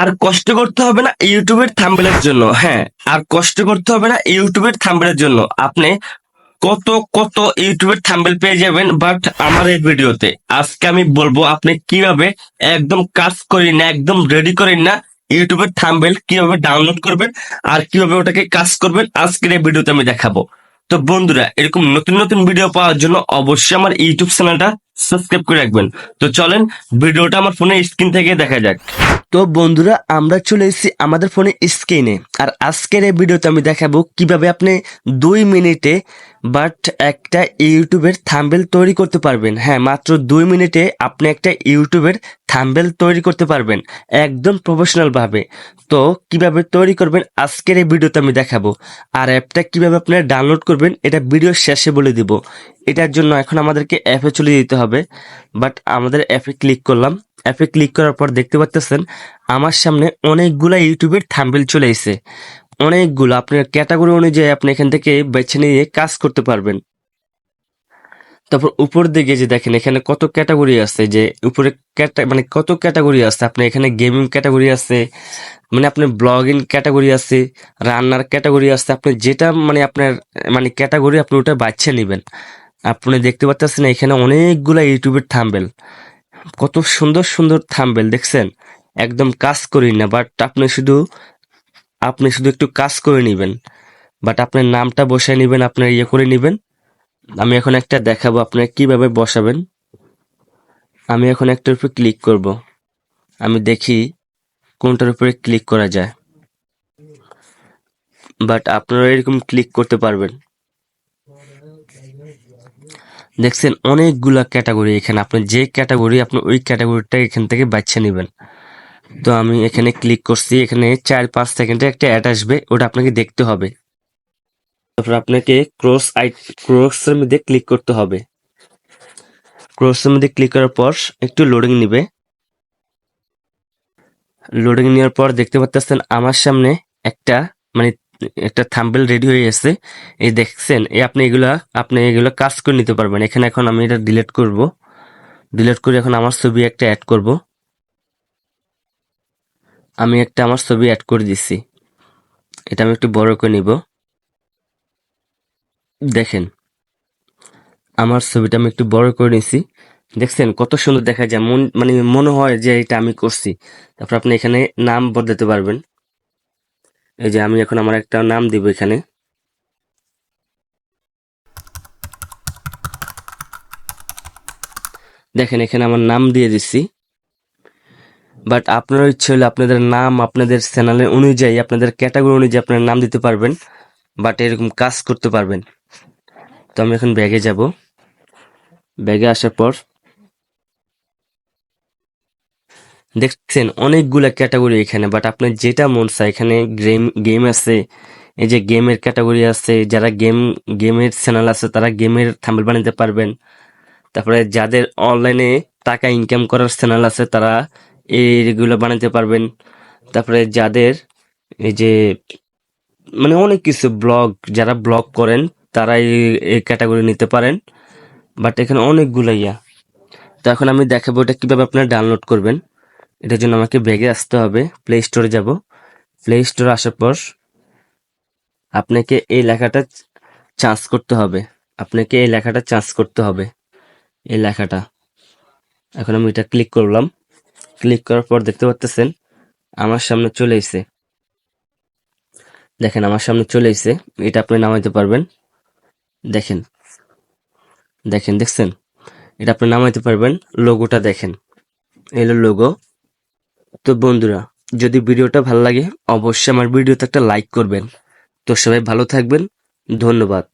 আর কষ্ট করতে হবে না ইউটিউবের থাম্বেলের জন্য হ্যাঁ। আর কষ্ট করতে হবে না ইউটিউবের থাম্বেলের জন্য। আপনি কত কত ইউটিউবের থাম্বেল পেয়ে যাবেন, বাট আমার এই ভিডিওতে আজকে আমি বলব আপনি কীভাবে একদম কাজ করেন না একদম রেডি করেন না ইউটিউবের থাম্বেল কীভাবে ডাউনলোড করবেন আর কীভাবে ওটাকে কাজ করবেন, আজকের এই ভিডিওতে আমি দেখাবো। তো বন্ধুরা, এরকম নতুন নতুন ভিডিও পাওয়ার জন্য অবশ্যই আমার ইউটিউব চ্যানেলটা সাবস্ক্রাইব করে রাখবেন। তো চলেন, ভিডিওটা আমার ফোনের স্ক্রিন থেকে দেখা যাক। তো বন্ধুরা, আমরা চলে এসেছি আমাদের ফোনে স্ক্রিনে। আর আজকের এই ভিডিওতে আমি দেখাবো কীভাবে আপনি দুই মিনিটে বাট একটা ইউটিউবের থাম্বেল তৈরি করতে পারবেন। হ্যাঁ মাত্র দুই মিনিটে আপনি একটা ইউটিউবের থাম্বেল তৈরি করতে পারবেন, একদম প্রফেশনাল ভাবে। তো কীভাবে তৈরি করবেন আজকের এই ভিডিওতে আমি দেখাবো। আর অ্যাপটা কীভাবে আপনারা ডাউনলোড করবেন, এটা ভিডিও শেষে বলে দিব। এটার জন্য এখন আমাদেরকে অ্যাপে চলে যেতে হবে বাট আমাদের অ্যাপে ক্লিক করলাম। অ্যাপে ক্লিক করার পর দেখতে পাচ্ছেন আমার সামনে অনেকগুলা ইউটিউবের থাম্বেল চলে এসেছে। অনেকগুলো, আপনার ক্যাটাগরি অনুযায়ী আপনি এখান থেকে বেছে নিয়ে কাজ করতে পারবেন। তারপর উপর দিকে যে দেখেন, এখানে কত ক্যাটাগরি আছে, যে উপরে মানে কত ক্যাটাগরি আছে, আপনি এখানে গেমিং ক্যাটাগরি আছে মানে আপনার ব্লগিং ক্যাটাগরি আছে রান্নার ক্যাটাগরি আছে, আপনি যেটা মানে আপনার মানে ক্যাটাগরি আপনি ওটা বাছে নেবেন। আপনি দেখতে পাচ্ছেন এখানে অনেকগুলা ইউটিউবের থাম্বেল। কত সুন্দর সুন্দর থাম্বেল, দেখছেন? একদম কাজ করি না বাট আপনি শুধু আপনি শুধু একটু কাজ করে নেবেন। বাট আপনার নামটা বসায় নেবেন, আপনার ইয়ে করে নেবেন। আমি এখন একটা দেখাবো, আপনার কীভাবে বসাবেন। আমি এখন একটার উপর ক্লিক করব। আমি দেখি কোনটার উপরে ক্লিক করা যায়। বাট আপনারা এরকম ক্লিক করতে পারবেন। দেখছেন অনেকগুলা ক্যাটাগরি এখানে। আপনি যে ক্যাটাগরি, আপনি ওই ক্যাটাগরিটা এখান থেকে বাছে নেবেন। তো আমি এখানে ক্লিক করছি, এখানে চার পাঁচ সেকেন্ডে একটা অ্যাড আসবে, ওটা আপনাকে দেখতে হবে। তারপর আপনাকে ক্রস আই, ক্রসের মধ্যে ক্লিক করতে হবে। ক্রসের মধ্যে ক্লিক করার পর একটু লোডিং নিবে। লোডিং নেওয়ার পর দেখতে পাচ্ছেন আমার সামনে একটা মানে একটা থাম্বেল রেডি হয়ে গেছে। এই দেখছেন, এই আপনি এগুলা, আপনি এগুলো কাজ করে নিতে পারবেন। এখানে এখন আমি এটা ডিলিট করব। ডিলিট করে এখন আমার ছবি একটা অ্যাড করব। আমি একটা আমার ছবি অ্যাড করে দিচ্ছি এটা আমি একটু বড় করে নিব। দেখেন, আমার ছবিটা আমি একটু বড় করে নিছি। দেখছেন, কত সুন্দর দেখা যায়। মন মানে মনে হয় যে এটা আমি করছি। তারপর আপনি এখানে নাম বদলাতে পারবেন। এই যে আমি এখন আমার একটা নাম দিব এখানে। দেখেন, এখানে আমার নাম দিয়ে দিচ্ছি। বাট আপনার ইচ্ছে হলে আপনাদের নাম, আপনাদের চ্যানেলের অনুযায়ী, আপনাদের ক্যাটাগরি অনুযায়ী আপনার নাম দিতে পারবেন। বাট এরকম কাজ করতে পারবেন। তো আমি এখন ব্যাগে যাব। ব্যাগে আসার পর দেখছেন, অনেকগুলা ক্যাটাগরি এখানে বাট আপনার যেটা মন চায়, এখানে গেম গেম আছে, এই যে গেমের ক্যাটাগরি আছে, যারা গেম গেমের চ্যানেল আছে, তারা গেমের থাম্বেল বানাতে পারবেন। তারপরে যাদের অনলাইনে টাকা ইনকাম করার চ্যানেল আছে, তারা এইগুলো বানাতে পারবেন। তারপরে যাদের এই যে মানে অনেক কিছু ব্লগ যারা ব্লগ করেন, তারা এই- ক্যাটাগরি নিতে পারেন বাট এখানে অনেকগুলো ইয়া। তো এখন আমি দেখাবো এটা কীভাবে আপনারা ডাউনলোড করবেন। এটার জন্য আমাকে ব্যাগে আসতে হবে প্লে স্টোরে যাব। প্লে স্টোরে আসার পর আপনাকে এই লেখাটা চার্জ করতে হবে। আপনাকে এই লেখাটা চার্জ করতে হবে, এই লেখাটা। এখন আমি এটা ক্লিক করলাম। ক্লিক করার পর দেখতে পাচ্ছেন আমার সামনে চলে এসে দেখেন, আমার সামনে চলে এসে এটা আপনি নামাইতে পারবেন। দেখেন দেখেন, দেখছেন? এটা আপনি নামাইতে পারবেন। লোগোটা দেখেন। এলো লোগো তো বন্ধুরা, যদি ভিডিওটা ভালো লাগে, অবশ্যই আমার ভিডিওতে একটা লাইক করবেন। তো সবাই ভালো থাকবেন। ধন্যবাদ।